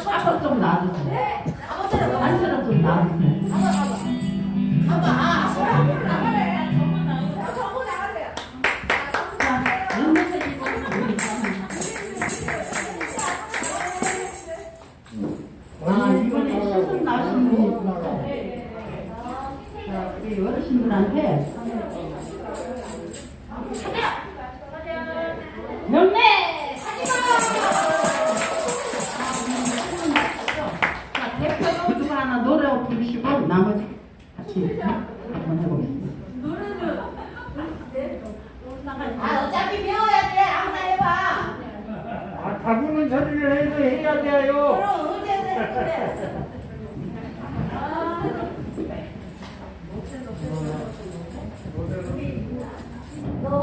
차서 좀 놔주세요. 네. 단체로 좀 놔주세요. 아, 이번에 나신 분이 있어서. 자, 우리 어르신들한테 명례 나머지 같이 한번 해보겠습니다. 아 어차피 배워야 돼 아무나 해봐 아, 다부는 소리를 해도 해야 돼요. 그럼 언제 돼너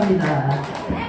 감사합니다.